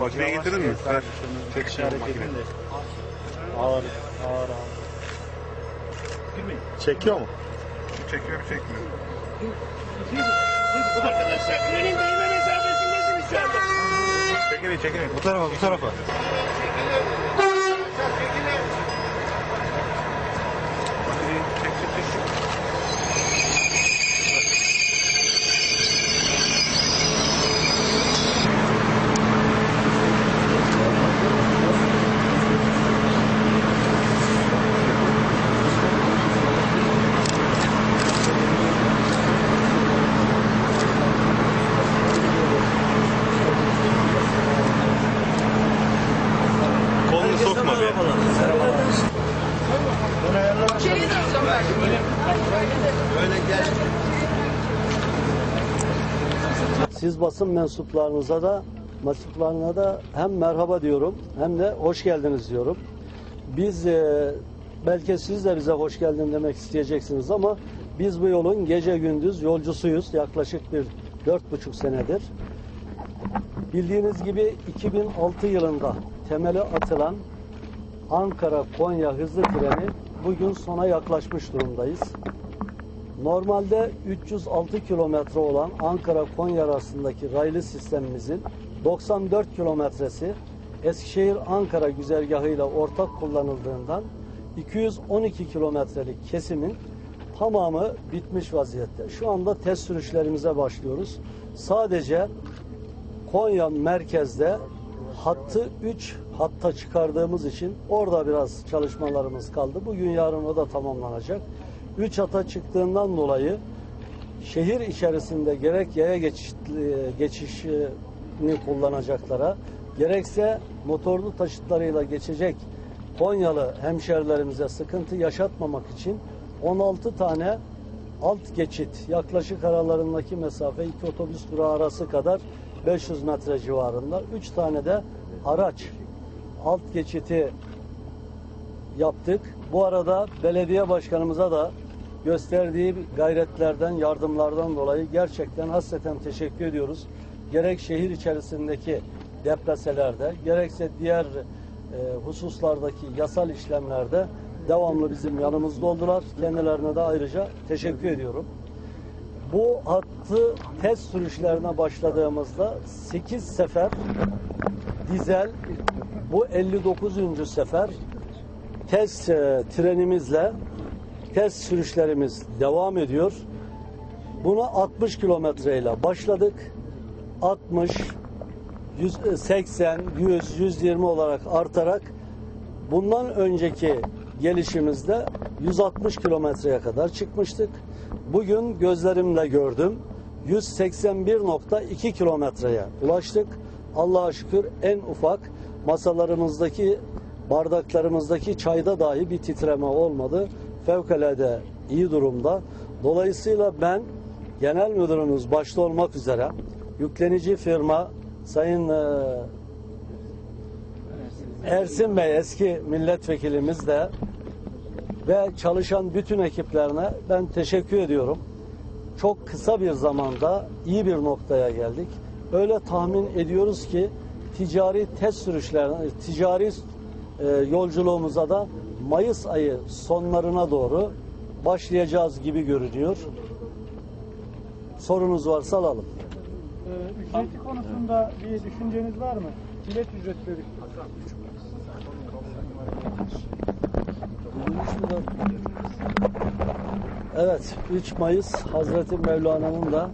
Makineyi getirdin mi? Ver. Edin de. Ağır, ağır, ağır. Çekiyor mu? Çekiyor mu çekmiyor? Arkadaşlar trenin değme mesafesindesiniz şu anda. Çekilin çekilin. Bu tarafa bu tarafa. Siz basın mensuplarınıza da mensuplarına da hem merhaba diyorum hem de hoş geldiniz diyorum. Biz e, belki siz de bize hoş geldin demek isteyeceksiniz ama biz bu yolun gece gündüz yolcusuyuz. Yaklaşık bir dört buçuk senedir. Bildiğiniz gibi 2006 yılında temeli atılan Ankara-Konya hızlı treni bugün sona yaklaşmış durumdayız. Normalde 306 kilometre olan Ankara-Konya arasındaki raylı sistemimizin 94 kilometresi Eskişehir-Ankara güzergahıyla ortak kullanıldığından 212 kilometrelik kesimin tamamı bitmiş vaziyette. Şu anda test sürüşlerimize başlıyoruz. Sadece Konya merkezde hattı 3 hatta çıkardığımız için orada biraz çalışmalarımız kaldı. Bugün yarın o da tamamlanacak. 3 hata çıktığından dolayı şehir içerisinde gerek yaya geçiş, geçişini kullanacaklara gerekse motorlu taşıtlarıyla geçecek Konyalı hemşerilerimize sıkıntı yaşatmamak için 16 tane alt geçit yaklaşık aralarındaki mesafe iki otobüs durağı arası kadar 500 metre civarında. 3 tane de araç alt geçiti yaptık. Bu arada belediye başkanımıza da gösterdiği gayretlerden, yardımlardan dolayı gerçekten hasreten teşekkür ediyoruz. Gerek şehir içerisindeki depreselerde, gerekse diğer e, hususlardaki yasal işlemlerde devamlı bizim yanımızda oldular. Kendilerine de ayrıca teşekkür ediyorum. Bu hattı test sürüşlerine başladığımızda 8 sefer dizel bu 59. sefer test e, trenimizle test sürüşlerimiz devam ediyor. Buna 60 kilometreyle başladık. 60, 100, e, 80, 100, 120 olarak artarak bundan önceki gelişimizde 160 kilometreye kadar çıkmıştık. Bugün gözlerimle gördüm. 181.2 kilometreye ulaştık. Allah'a şükür en ufak masalarımızdaki bardaklarımızdaki çayda dahi bir titreme olmadı. Fevkalade iyi durumda. Dolayısıyla ben genel müdürümüz başta olmak üzere yüklenici firma Sayın e, Ersin Bey eski milletvekilimiz de ve çalışan bütün ekiplerine ben teşekkür ediyorum. Çok kısa bir zamanda iyi bir noktaya geldik. Öyle tahmin ediyoruz ki ticari test sürüşlerine, ticari e, yolculuğumuza da Mayıs ayı sonlarına doğru başlayacağız gibi görünüyor. Sorunuz varsa alalım. Ee, ücreti konusunda bir düşünceniz var mı? Bilet ücretleri. Evet, 3 Mayıs Hazreti Mevlana'nın da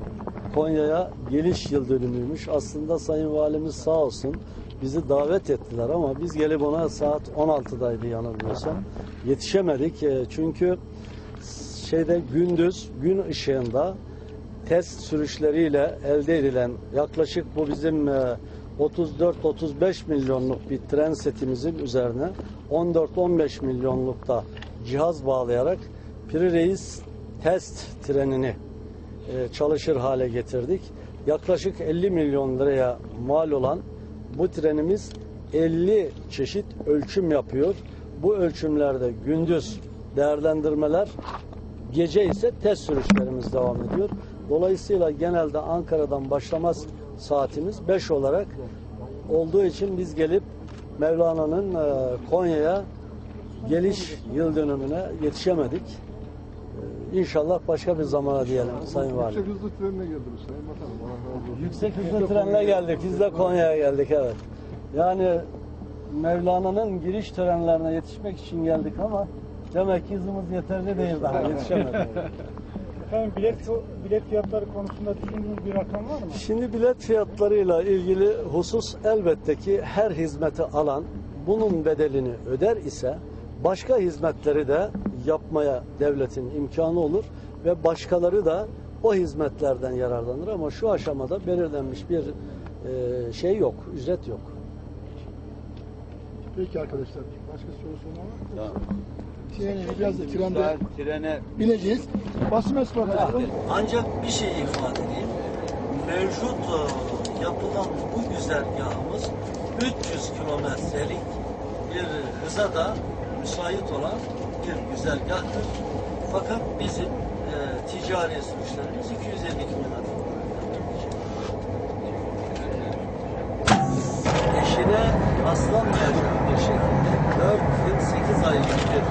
Konya'ya geliş yıl dönümüymüş. Aslında Sayın Valimiz sağ olsun bizi davet ettiler ama biz gelip ona saat 16'daydı yanılmıyorsam. Yetişemedik E, çünkü şeyde gündüz gün ışığında test sürüşleriyle elde edilen yaklaşık bu bizim e, 34-35 milyonluk bir tren setimizin üzerine 14-15 milyonlukta cihaz bağlayarak Piri Reis test trenini e, çalışır hale getirdik. Yaklaşık 50 milyon liraya mal olan bu trenimiz 50 çeşit ölçüm yapıyor. Bu ölçümlerde gündüz değerlendirmeler, gece ise test sürüşlerimiz devam ediyor. Dolayısıyla genelde Ankara'dan başlamaz saatimiz 5 olarak olduğu için biz gelip Mevlana'nın e, Konya'ya geliş yıl dönümüne yetişemedik. İnşallah başka bir zamana diyelim Sayın Valim. Yüksek hızlı trenine geldiniz Sayın Bakanım. Yüksek hızlı trenle geldik. Biz de Konya'ya geldik evet. Yani Mevlana'nın giriş törenlerine yetişmek için geldik ama demek ki hızımız yeterli değil daha yetişemedik. Efendim bilet, bilet fiyatları konusunda düşündüğünüz bir rakam var mı? Şimdi bilet fiyatlarıyla ilgili husus elbette ki her hizmeti alan bunun bedelini öder ise başka hizmetleri de yapmaya devletin imkanı olur ve başkaları da o hizmetlerden yararlanır ama şu aşamada belirlenmiş bir e, şey yok, ücret yok. Peki arkadaşlar. Başka sorusu var mı? Trene biraz da trende Trene bineceğiz. Basın arkadaşlar. Ancak bir şey ifade edeyim. Mevcut e, yapılan bu güzergahımız 300 kilometrelik bir hıza da müsait olan bir güzergahtır. Fakat bizim e, ticari sürüşlerimiz 250 kilometre. Eşine rastlanmayacak bir şekilde 4 yıl 8 aylık bir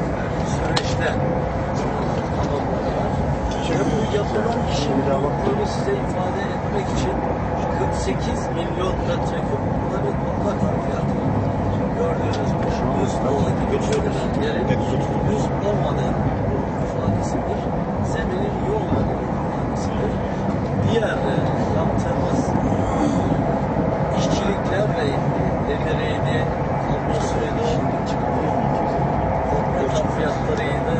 süreçte tamamladılar. Bu yapılan işin büyüklüğünü size ifade etmek için 48 milyon metreküp burada bir toprak harfiyatı var. Gördüğünüz bu 100 dolu gibi görünen yerin 100 olmadığı ifadesidir. Zeminin iyi. Diğer e, yaptığımız işçiliklerle ilgili demireydi, kablosuydu, metal fiyatlarıydı.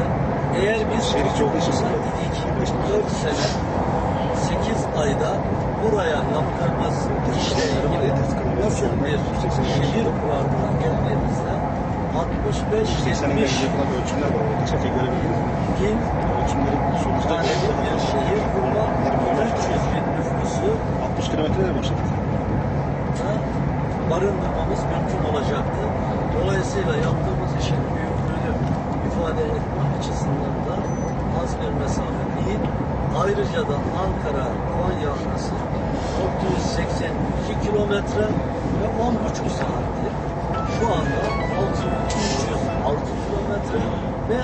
Eğer biz çok idik 4 sene 8 ayda buraya yaptığımız işle ilgili bir şehir kurardığına geldiğimizde 65-70 ölçümler var. Orada çekiyi görebildiniz mi? bin Ölçümleri sonuçta taneli bir şehir kurma 300 bin nüfusu 60 kilometreye başladık. barındırmamız mümkün olacaktı. Dolayısıyla yaptığımız işin büyüklüğünü ifade etmek açısından da az bir mesafe değil. Ayrıca da Ankara-Konya arası 482 kilometre ve 10,5 saattir. Şu anda 6306 kilometre ve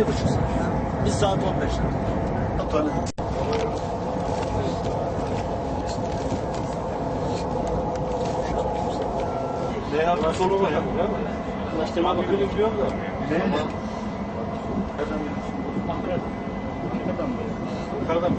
1,5 saat. Yani 1 saat 15 dakika. Veya sonu var ya. ulaştırma bakanı biliyorum da. Yukarıdan mı?